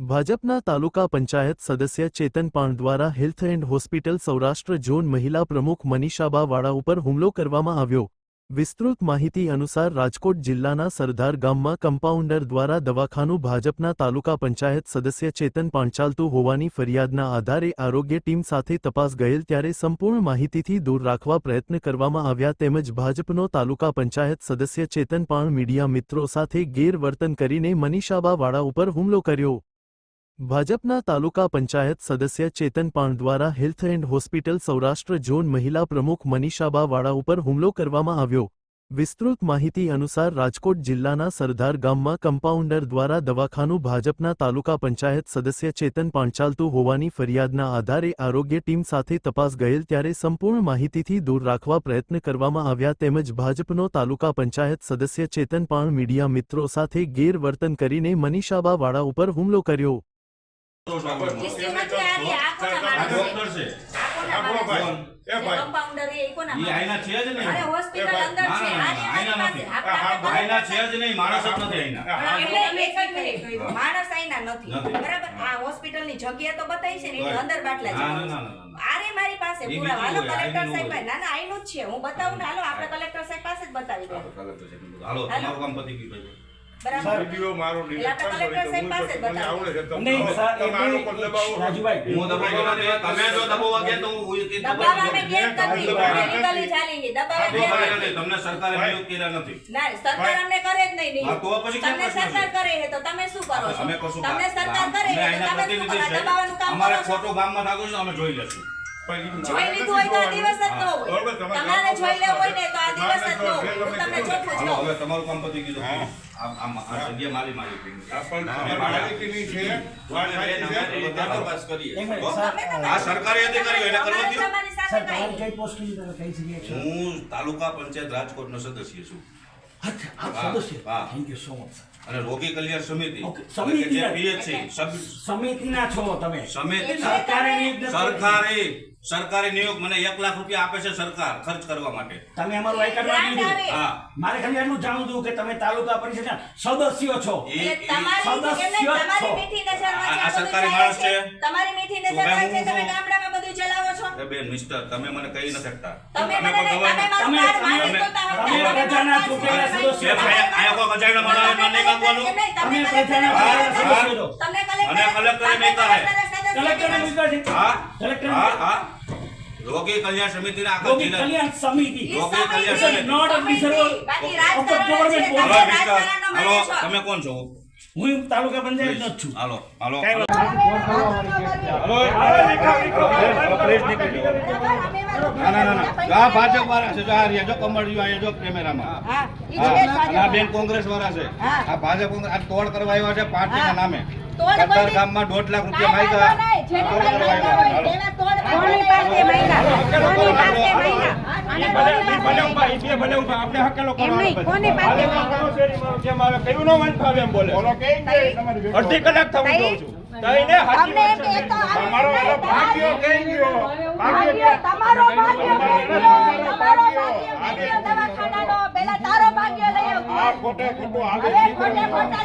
ભાજપના તાલુકા પંચાયત સદસ્ય ચેતન પાંડ દ્વારા health and hospital Saurashtra zone મહિલા પ્રમુખ મનીષાબા વાળા ઉપર હુમલો કરવામાં આવ્યો. વિસ્તૃત માહિતી અનુસાર રાજકોટ જિલ્લાના સરદાર ગામમાં કમ્પાઉન્ડર દ્વારા દવાખાનું ભાજપના તાલુકા પંચાયત સદસ્ય ચેતન પાંચાલતું હોવાની ફરિયાદના આધારે આરોગ્ય ટીમ સાથે તપાસ ગયેલ ત્યારે સંપૂર્ણ માહિતીથી દૂર રાખવા પ્રયત્ન કરવામાં આવ્યા તેમજ ભાજપનો તાલુકા પંચાયત સદસ્ય ચેતન પાણ મીડિયા મિત્રો સાથે ગેરવર્તન કરીને મનીષાબા વાળા ઉપર હુમલો કર્યો. ભાજપના તાલુકા પંચાયત સદસ્ય ચેતન પાણ દ્વારા health and hospital Saurashtra zone મહિલા પ્રમુખ મનીષાબા વાળા ઉપર હુમલો કરવામાં આવ્યો. વિસ્તૃત માહિતી અનુસાર રાજકોટ જિલ્લાના સરદાર ગામમાં કમ્પાઉન્ડર દ્વારા દવાખાનું ભાજપના તાલુકા પંચાયત સદસ્ય ચેતન પાંચાલતું હોવાની ફરિયાદના આધારે આરોગ્ય ટીમ સાથે તપાસ ગયેલ ત્યારે સંપૂર્ણ માહિતીથી દૂર રાખવા પ્રયત્ન કરવામાં આવ્યા તેમજ ભાજપનો તાલુકા પંચાયત સદસ્ય ચેતન પાણ મીડિયા મિત્રો સાથે ગેરવર્તન કરીને મનીષાબા વાળા ઉપર હુમલો કર્યો. ડોક્ટર છે? કમ્પાઉન્ડર એ કોના ઈ માણસ? છે જ નહીં અરે હોસ્પિટલ અંદર છે. ના, આની ના, આયના પાસે. નથી. આપણા છે જ નહીં માણસ જ નથી આયના એટલે એક જ મિનિટ. માણસ આયના નથી નથી. બરાબર આ હોસ્પિટલની જગ્યા તો બતાવી છે ને અંદર બાટલા છે ના, ના, ના, ના. આરે મારી પાસે પૂરા હાલો કલેક્ટર સાહેબ ના ના આયનું જ છે હું બતાવું ને હાલો આપણે કલેક્ટર સાહેબ પાસે જ બતાવી દઉં હાલો હાલો. તમારું કામ પતી ગયું કરી. તમને સરકારે કર્યા નથી. સરકાર અમને જ નહીં તો પછી તમને સરકાર કરે છે તો તમે શું કરો છો? તમને સરકાર કરે છે તો તમે શું કરો? દબાવવાનું કામ અમારે ખોટો ગામમાં નાખો છો અમે જોઈ લેશું જોઈ લીધું હોય તો આ દિવસ જ ન હોય. તમારે જોઈ લેવું હોય ને તો આ દિવસ જ ન હોય. હું તમને ચોખ્ખું જ હવે તમારું કામ પતી ગયું હા. આમ આ જગ્યા મારી મારી પણ માલિકીની છે કરીએ. આ સરકારી અધિકારીઓ એને કરવા હું તાલુકા પંચાયત રાજકોટનો સદસ્ય છું. અચ્છા આપ હા, સદસ્ય હા. થેન્ક યુ સો મચ અને રોગી કલ્યાણ સમિતિ ઓકે, એટલે કે જે PHC, સબ સમિતિના છો તમે સમિતિના સરકારે નિયુક્ત નથી. સરકારી સરકારી નિયોગ મને એક લાખ રૂપિયા આપે છે સરકાર ખર્ચ કરવા માટે તમે અમારું આઈ કાર્ડ ગ્રાન્ટ વાંચી આવે. હા મારે ખાલી એટલું જાણવું હતું કે તમે તાલુકા પરિષદના સદસ્યો છો એ એટલે તમારી સદસ્ય તમારી છો. મીઠી નજરમાં આ- આ છે, બધું સરકારી ચાલે માણસ છે. તમારી મીઠી તો ભાઈ છે તમે શું? ગામડામાં ચલાવો છો? એ બેન મિસ્ટર તમે મને કહી ન શકતા. તમે મને તમે મારું કાર્ડ તમે- માંગી તમે પ્રજાના ચૂકેલા સદસ્ય મારું સદસ્યો છો. આયા- આયા કોઈ ગજાયડા માણસ મને નહીં કાપવાનું? તમે તમે પ્રજાના ચૂંટાયેલા છો. તમને કલેક્ટર અને કલેક્ટર કલેક્ટરે નહીં કલેક્ટર કલેક્ટરને મૂક્યા છે હા. કલેક્ટર હા હા. રોગી કલ્યાણ સમિતિના આખા રોગી જિલ્લા કલ્યાણ સમિતિ. રોગી કલ્યાણ સમિતિ, નોટ ઓફ a બાકી રાજકારણ હલો. તમે કોણ છો? હું તાલુકા પંચાયત નો જ છું. હાલો હાલો. હાલો. ના ના ના ના ભાજપ વાળા છે. જો આ રહ્યા જો કમળ જો જો કેમેરામાં આ બેન કોંગ્રેસ વાળા છે. આ ભાજપ કોંગ્રેસ આ તોડ કરવા આવ્યા છે પાર્ટીના. નામે. સરદાર ગામમાં દોઢ લાખ રૂપિયા માંગ્યા. તોડ કરવા આવ્યા. તેના તોડ કોની પાસે માંગ્યા? કોની પાસે માંગ્યા? અને કોની પાસે માંગ્યા? એમ નહીં, કોની પાસે માંગ્યા? અડધી કલાક થવું તઈ? દઉં છું તઈને હાચી અમને વાત એમ છે. એક તો આમ તમારો ભાગ્યો તમારી- કઈ ગયો ભાગ્યો, તમારો ભાગ્યો તમારો ભાગ્યો કઈ ગયો દવાખાનાનો? પહેલા તારો ભાગ્યો લઈ આવ. આ ખોટે ખોટું હાલે ખોટે ખોટા